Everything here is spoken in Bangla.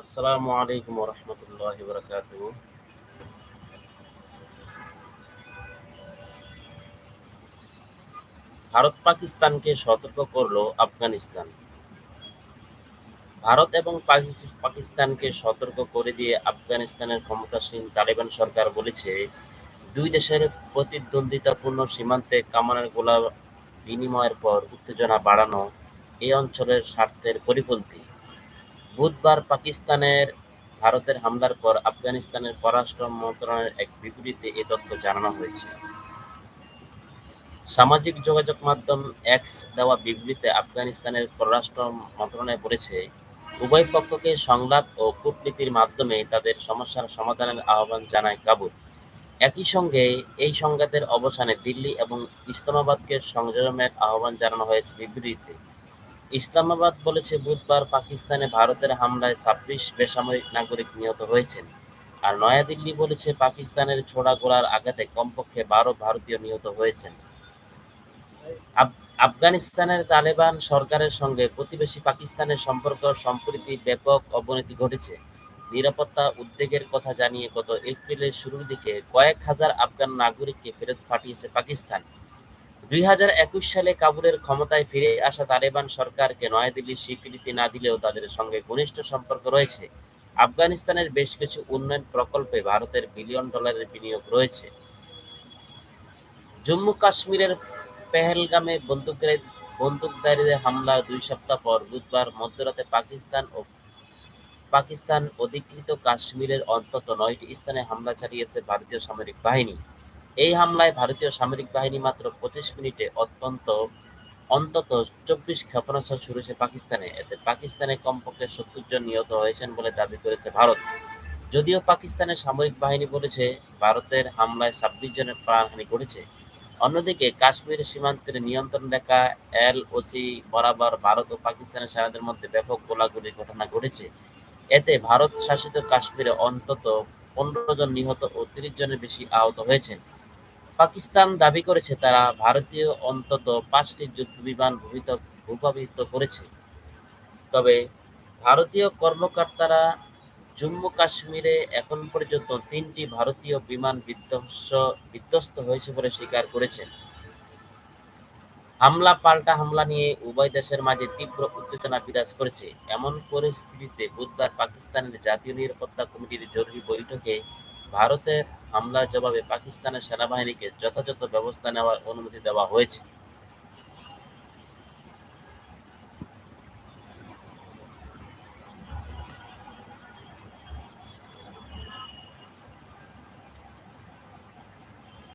আসসালামু আলাইকুম রহমতুল্লাহ বরকাত ভারত পাকিস্তানকে সতর্ক করল আফগানিস্তান। ভারত এবং পাকিস্তানকে সতর্ক করে দিয়ে আফগানিস্তানের ক্ষমতাসীন তালেবান সরকার বলেছে, দুই দেশের প্রতিদ্বন্দ্বিতাপূর্ণ সীমান্তে কামানের গোলা বিনিময়ের পর উত্তেজনা বাড়ানো এই অঞ্চলের স্বার্থের পরিপন্থী। বুধবার পাকিস্তানের, ভারতের হামলার পর আফগানিস্তানের পররাষ্ট্র মন্ত্রণালয়ের এক বিবৃতিতে এ তথ্য জানানো হয়েছে। সামাজিক যোগাযোগ মাধ্যম এক্স দেওয়া বিবৃতিতে আফগানিস্তানের পররাষ্ট্র মন্ত্রণালয় বলেছে, উভয় পক্ষকে সংলাপ ও কূটনীতির মাধ্যমে তাদের সমস্যার সমাধানের আহ্বান জানায় কাবুল। একই সঙ্গে এই সংঘাতের অবসানে দিল্লি এবং ইসলামাবাদকে সংযমের আহ্বান জানানো হয়েছে বিবৃতিতে। ইসলামাবাদ বলেছে, বুধবার পাকিস্তানে ভারতের হামলায় ছাব্বিশ বেসামরিক নাগরিক নিহত হয়েছেন। আর নয়াদিল্লি বলেছে, পাকিস্তানের ছোড়া গোলার আঘাতে কমপক্ষে বারো ভারতীয় নিহত হয়েছেন। আফগানিস্তানের তালেবান সরকারের সঙ্গে প্রতিবেশী পাকিস্তানের সম্পর্ক সম্প্রতি ব্যাপক অবনতি ঘটেছে। নিরাপত্তা উদ্বেগের কথা জানিয়ে গত এপ্রিলের শুরুর দিকে কয়েক হাজার আফগান নাগরিককে ফেরত পাঠিয়েছে পাকিস্তান। দুই সালে কাবুলের ক্ষমতায় ফিরে আসা তালেবান সরকারকে নয়াদিল্লি স্বীকৃতি না দিলেও তাদের সঙ্গে ঘনিষ্ঠ সম্পর্ক রয়েছে। আফগানিস্তানের বেশ কিছু উন্নয়ন প্রকল্পে ভারতের বিলিয়ন ডলারের বিনিয়োগ রয়েছে। জম্মু কাশ্মীরের পেহেলগামে বন্দুকধারী বন্দুকধারীদের হামলার দুই সপ্তাহ পর বুধবার মধ্যরাতে পাকিস্তান ও পাকিস্তান অধিকৃত কাশ্মীরের অন্তত নয়টি স্থানে হামলা চালিয়েছে ভারতীয় সামরিক বাহিনী। এই হামলায় ভারতীয় সামরিক বাহিনী মাত্র পঁচিশ মিনিটে অত্যন্ত, অন্তত চব্বিশ ক্ষেপণাস্ত্র ছুড়েছে পাকিস্তানে। এতে পাকিস্তানে কমপক্ষে সত্তর জন নিহত হয়েছেন বলে দাবি করেছে ভারত। যদিও পাকিস্তানের সামরিক বাহিনী বলেছে, ভারতের হামলায় ছাব্বিশ জনের প্রাণহানি ঘটেছে। অন্যদিকে, কাশ্মীর সীমান্তের নিয়ন্ত্রণ রেখা, এলওসি বরাবর ভারত ও পাকিস্তানের সেনাদের মধ্যে ব্যাপক গোলাগুলির ঘটনা ঘটেছে। এতে ভারত শাসিত কাশ্মীরে অন্তত পনেরো জন নিহত ও তিরিশ জনের বেশি আহত হয়েছেন। পাকিস্তান দাবি করেছে তারা ভারতীয় অন্তত পাঁচটি যুদ্ধবিমান ভূমিত ভূপাতিত করেছে। তবে ভারতীয় কর্মকর্তারা জম্মু কাশ্মীরে এখন পর্যন্ত তিনটি ভারতীয় বিমান বিধ্বংস, বিধ্বস্ত হয়েছে বলে স্বীকার করেছেন। হামলা, পাল্টা হামলা নিয়ে উভয় দেশের মাঝে তীব্র উত্তেজনা বিরাজ করেছে। এমন পরিস্থিতিতে বুধবার পাকিস্তানের জাতীয় নিরাপত্তা কমিটির জরুরি বৈঠকে ভারতের হামলার জবাবে পাকিস্তানের সেনাবাহিনীকে যথাযথ ব্যবস্থা নেওয়ার অনুমতি দেওয়া হয়েছে।